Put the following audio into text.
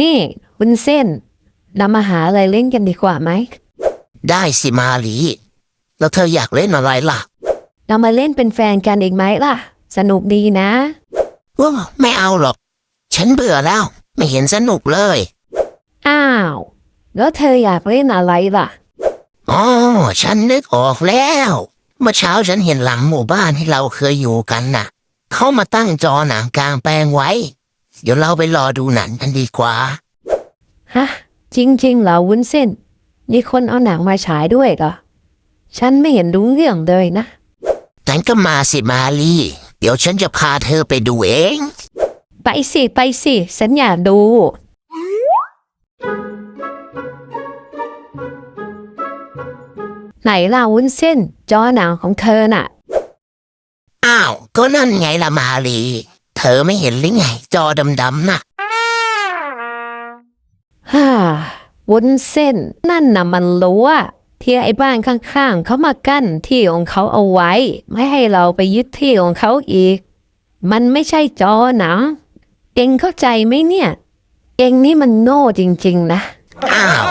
นี่วุ้นเส้นเรามาหาอะไรเล่นกันดีกว่าไหม ได้สิมาลี แล้วเธออยากเล่นอะไรล่ะเรามาเล่นเป็นแฟนกันอีกไหมล่ะ สนุกดีนะ ว้าไม่เอาหรอก ฉันเบื่อแล้ว ไม่เห็นสนุกเลย อ้าว แล้วเธออยากเล่นอะไรล่ะ อ๋อ ฉันนึกออกแล้ว เมื่อเช้าฉันเห็นหลังหมู่บ้านที่เราเคยอยู่กันน่ะ เขามาตั้งจอหนังกลางแปลงไว้ เดี๋ยวเราไปรอดูหนังกันดีกว่า ฮะ จริงๆเหรอวุ้นเส้น มีคนเอาหนังมาฉายด้วยเหรอ ฉันไม่เห็นรู้เรื่องเลยนะ งั้นก็มาสิมาลีเดี๋ยวฉันจะพาเธอไปดูเอง ไปสิ ไปสิฉันอยากดู ไหนล่ะวุ้นเส้น จอหนังของเธอน่ะ อ้าว ก็นั่นไงล่ะมาลี เธอไม่เห็นหรือไง จอดำๆน่ะ ฮ่าวุ้นเส้น นั่นน่ะมันรั้วที่ไอ้บ้านข้างๆเขามากั้นที่ของเขาเอาไว้ ไม่ให้เราไปยึดที่ของเขาอีก มันไม่ใช่จอหนังเองเข้าใจไหมเนี่ย เองนี่มันโง่จริงๆนะ อ้าว